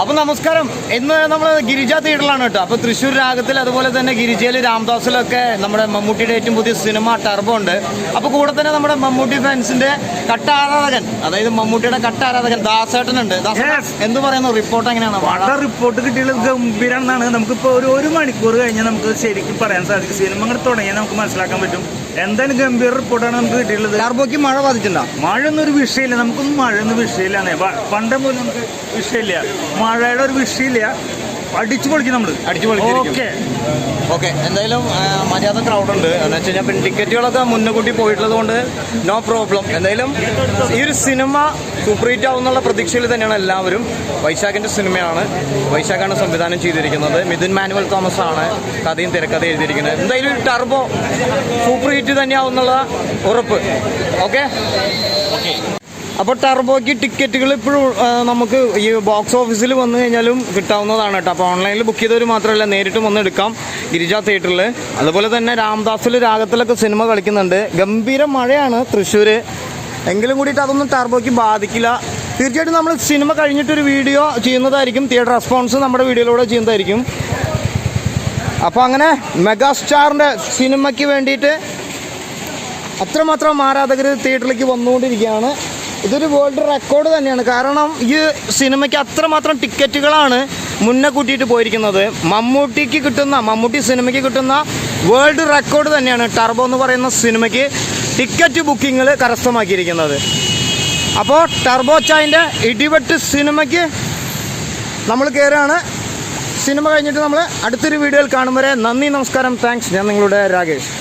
അപ്പൊ നമസ്കാരം. ഇന്ന് നമ്മൾ ഗിരിജ തിയേറ്ററിലാണ് കേട്ടോ. അപ്പൊ തൃശ്ശൂർ രാഗത്തിൽ അതുപോലെ തന്നെ ഗിരിജയിൽ രാംദാസിലൊക്കെ നമ്മുടെ മമ്മൂട്ടിയുടെ ഏറ്റവും പുതിയ സിനിമ ടർബോ ഉണ്ട്. അപ്പൊ കൂടെ തന്നെ നമ്മുടെ മമ്മൂട്ടി ഫാൻസിന്റെ കട്ട ആരാധകൻ അതായത് മമ്മൂട്ടിയുടെ കട്ട ആരാധകൻ ദാസേട്ടൻ ഉണ്ട്. എന്ത് പറയുന്നു? റിപ്പോർട്ട് എങ്ങനെയാണ്? വളരെ റിപ്പോർട്ട് കിട്ടിയത് ഗംഭീരാണെന്നാണ്. നമുക്കിപ്പോൾ ഒരു ഒരു മണിക്കൂർ കഴിഞ്ഞാൽ നമുക്ക് ശരിക്കും പറയാൻ സാധിക്കും. സിനിമ തുടങ്ങിയാൽ നമുക്ക് മനസ്സിലാക്കാൻ പറ്റും. എന്തായാലും ഗംഭീർ റിപ്പോർട്ടാണ് നമുക്ക് കിട്ടിയിട്ടുള്ളത്? ആർബോക്ക് മഴ ബാധിച്ചിട്ടുണ്ടോ? മഴ ഒരു വിഷയമില്ല. നമുക്കൊന്നും മഴയൊന്നും വിഷയമില്ലാന്നേ പണ്ട് പോലും നമുക്ക് വിഷയമില്ല. മഴയുടെ ഒരു വിഷയമില്ല. അടിച്ചു പൊളിക്കും നമ്മൾ അടിച്ചു. ഓക്കെ. എന്തായാലും മര്യാദ ക്രൗഡ് ഉണ്ട്. എന്ന് വെച്ച് കഴിഞ്ഞാൽ പിന്നെ ടിക്കറ്റുകളൊക്കെ മുന്നുകൂട്ടി പോയിട്ടുള്ളത് കൊണ്ട് നോ പ്രോബ്ലം എന്തായാലും ഈ ഒരു സിനിമ സൂപ്പർ ഹിറ്റ് ആവുന്നുള്ള പ്രതീക്ഷയിൽ തന്നെയാണ് എല്ലാവരും. വൈശാഖിന്റെ സിനിമയാണ്. വൈശാഖാണ് സംവിധാനം ചെയ്തിരിക്കുന്നത്. മിഥുൻ മാനുവൽ തോമസ് ആണ് കഥയും തിരക്കഥ എഴുതിയിരിക്കുന്നത്. എന്തായാലും ഒരു ടർബോ സൂപ്പർ ഹിറ്റ് തന്നെയാവുന്നുള്ള ഉറപ്പ്. ഓക്കെ? അപ്പോൾ ടർബോയ്ക്ക് ടിക്കറ്റുകൾ ഇപ്പോഴും നമുക്ക് ഈ ബോക്സ് ഓഫീസിൽ വന്നു കഴിഞ്ഞാലും കിട്ടാവുന്നതാണ് കേട്ടോ. അപ്പോൾ ഓൺലൈനിൽ ബുക്ക് ചെയ്തവർ മാത്രമല്ല നേരിട്ടും വന്ന് എടുക്കാം ഗിരിജ തിയേറ്ററിൽ അതുപോലെ തന്നെ രാംദാസിൽ രാഗത്തിലൊക്കെ സിനിമ കളിക്കുന്നുണ്ട്. ഗംഭീര മഴയാണ് തൃശ്ശൂർ എങ്കിലും കൂടിയിട്ട് അതൊന്നും ടർബോയ്ക്ക് ബാധിക്കില്ല. തീർച്ചയായിട്ടും നമ്മൾ സിനിമ കഴിഞ്ഞിട്ടൊരു വീഡിയോ ചെയ്യുന്നതായിരിക്കും. തിയേറ്റർ റെസ്പോൺസ് നമ്മുടെ വീഡിയോയിലൂടെ ചെയ്യുന്നതായിരിക്കും. അപ്പോൾ അങ്ങനെ മെഗാസ്റ്റാറിന്റെ സിനിമയ്ക്ക് വേണ്ടിയിട്ട് അത്രമാത്രം ആരാധകർ തിയേറ്ററിലേക്ക് വന്നുകൊണ്ടിരിക്കുകയാണ്. ഇതൊരു വേൾഡ് റെക്കോർഡ് തന്നെയാണ്. കാരണം ഈ സിനിമയ്ക്ക് അത്രമാത്രം ടിക്കറ്റുകളാണ് മുന്നേ കൂട്ടിയിട്ട് പോയിരിക്കുന്നത്. മമ്മൂട്ടിക്ക് കിട്ടുന്ന മമ്മൂട്ടി സിനിമയ്ക്ക് കിട്ടുന്ന വേൾഡ് റെക്കോർഡ് തന്നെയാണ് ടർബോ എന്ന് പറയുന്ന സിനിമയ്ക്ക് ടിക്കറ്റ് ബുക്കിങ്ങിൽ കരസ്ഥമാക്കിയിരിക്കുന്നത്. അപ്പോൾ ടർബോ ചായന്റെ ഇടിവെട്ട് സിനിമയ്ക്ക് നമ്മൾ കയറുകയാണ് സിനിമ കഴിഞ്ഞിട്ട് നമ്മൾ അടുത്തൊരു വീഡിയോയിൽ കാണും വരെ. നന്ദി നമസ്കാരം. താങ്ക്സ് ഞാൻ നിങ്ങളുടെ രാകേഷ്.